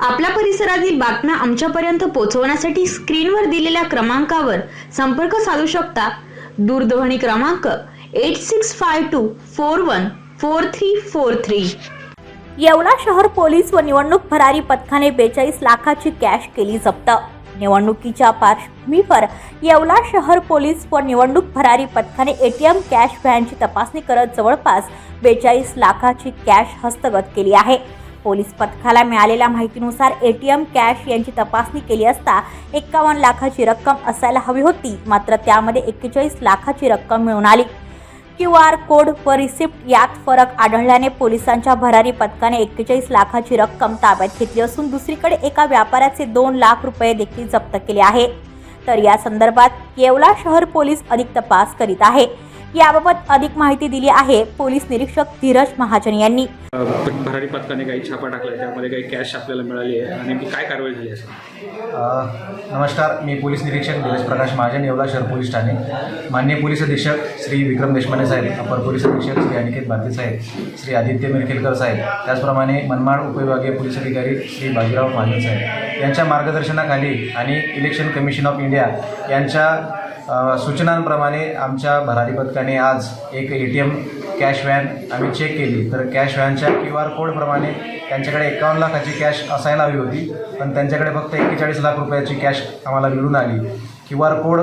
आपल्या परिसरातील बातम्या आमच्यापर्यंत पोहोचवण्यासाठी स्क्रीनवर दिलेल्या क्रमांकावर संपर्क साधू शकता. दूरध्वनी क्रमांक eight six five two four one four three four three Yeola शहर पोलीस व निवडणूक भरारी पथकाने बेचाळीस लाखाची कॅश केली जप्त. निवडणुकीच्या पार्श्वभूमीवर येवला शहर पोलीस व निवडणूक भरारी पथकाने एटीएम कॅश व्हॅनची तपासणी करत जवळपास बेचाळीस लाखाची कॅश हस्तगत केली आहे. पोलीस पथकाला मिळालेल्या माहितीनुसार एटीएम कॅश यांची तपासणी केली असता एकावन्न लाखाची रक्कम असायला हवी होती. मात्र त्यामध्ये एक्केचाळीस लाखाची रक्कम मिळून आली. क्यू आर कोड व रिसिप्ट यात फरक आढळल्याने पोलिसांच्या भरारी पथकाने एक्केचाळीस लाखाची रक्कम ताब्यात घेतली असून दुसरीकडे एका व्यापाऱ्याचे दोन लाख रुपये देखील जप्त केले आहे. तर या संदर्भात येवला शहर पोलीस अधिक तपास करीत आहे. याबाबत अधिक माहिती दिली आहे पोलीस निरीक्षक धीरज महाजन यांनी. भरारी पथकाने काही छापा टाकला त्यामध्ये काही कॅश आपल्याला मिळाली आहे. आणि काय कारवाई झाली असेल नमस्कार मी पोलीस निरीक्षक धीरज प्रकाश महाजन येवला शहर पोलीस ठाणे. माननीय पोलीस अधीक्षक श्री विक्रम देशपांडे साहेब अपर पोलीस अधीक्षक श्री अनिकेत भारती साहेब श्री आदित्य मिरखेलकर साहेब त्याचप्रमाणे मनमाड उपविभागीय पोलीस अधिकारी श्री बाजीराव महाजन साहेब. यांच्या मार्गदर्शनाखाली आणि इलेक्शन कमिशन ऑफ इंडिया यांच्या सूचनांप्रमाणे आमच्या भरारी पथकाने आज एक A T M cash van आम्ही चेक केली. तर कॅश व्हॅनच्या क्यू आर कोडप्रमाणे त्यांच्याकडे एकावन्न लाखाची कॅश असायला हवी होती पण त्यांच्याकडे फक्त एक्केचाळीस लाख रुपयाची कॅश आम्हाला मिळून आली. क्यू आर कोड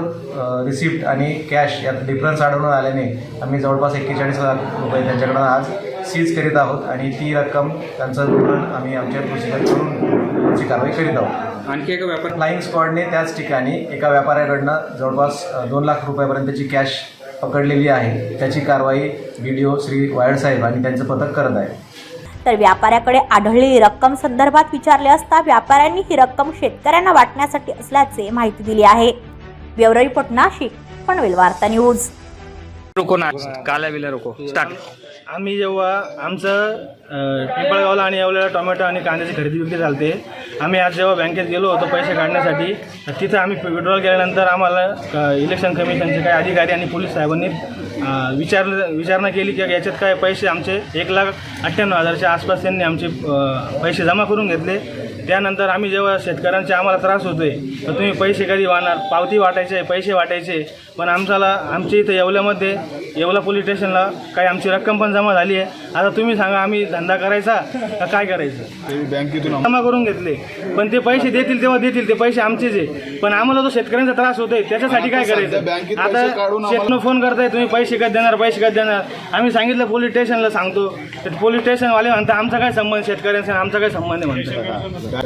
रिसिप्ट आणि कॅश यात डिफरन्स आढळून आल्याने आम्ही जवळपास एक्केचाळीस लाख रुपये त्यांच्याकडून आज सीज करीत आहोत आणि ती रक्कम त्यांचं धोरण आम्ही आमच्या प्रोसिजर करून पुढची कारवाई करीत आहोत. आणखी एका व्यापार फ्लाईंग स्क्वॉडने त्याच ठिकाणी एका व्यापाऱ्याकडनं जवळपास दोन लाख रुपयापर्यंतची कॅश पकडलेली आहे. त्याची कारवाई B D O Shri Wayad साहेब आणि त्यांचं पथक करत आहे. तर व्यापाऱ्याकडे आढळलेली रक्कम संदर्भात विचारले असता व्यापाऱ्यांनी ही रक्कम शेतकऱ्यांना वाटण्यासाठी असल्याचे माहिती दिली आहे. ब्युरो रिपोर्ट नाशिक पनवेल वार्ता न्यूज. रुको ना काला विला रुको. स्टार्ट आम्ही जेव्हा आमचं पिंपळगावला आणि येवल्याला टोमॅटो आणि कांद्याची खरेदी विक्री चालते आम्ही आज जेव्हा बँकेत गेलो होतो पैसे काढण्यासाठी तिथं आम्ही विड्रॉल केल्यानंतर आम्हाला इलेक्शन कमिशनचे काही अधिकारी आणि पोलीस साहेबांनी विचारलं विचारणा केली की याच्यात काय पैसे आमचे एक लाख अठ्ठ्याण्णव हजारच्या आसपास त्यांनी आमचे पैसे जमा करून घेतले. त्यानंतर आम्ही जेव्हा शेतकऱ्यांचे आम्हाला त्रास होतोय तर तुम्ही पैसे कधी वाहणार? पावती वाटायचे पैसे वाटायचे. पण आमच्याला आमच्या इथं येवल्यामध्ये येवला पोलीस स्टेशनला काही आमची रक्कम पण जमा झाली आहे. आता तुम्ही सांगा आम्ही धंदा करायचा का काय करायचं? बँकेतून जमा करून घेतले. पण ते पैसे देतील तेव्हा देतील ते पैसे आमचेच आहे. पण आम्हाला तो शेतकऱ्यांचा त्रास होतोय त्याच्यासाठी काय करायचं? आता शेतनं फोन करताय तुम्ही पैसे कधी देणार पैसे कधी देणार? आम्ही सांगितलं पोलीस स्टेशनला सांगतो. तर पोलीस स्टेशनवाले म्हणतात आमचा काय संबंध शेतकऱ्यांचा आणि आमचा काय संबंध आहे? म्हणतात.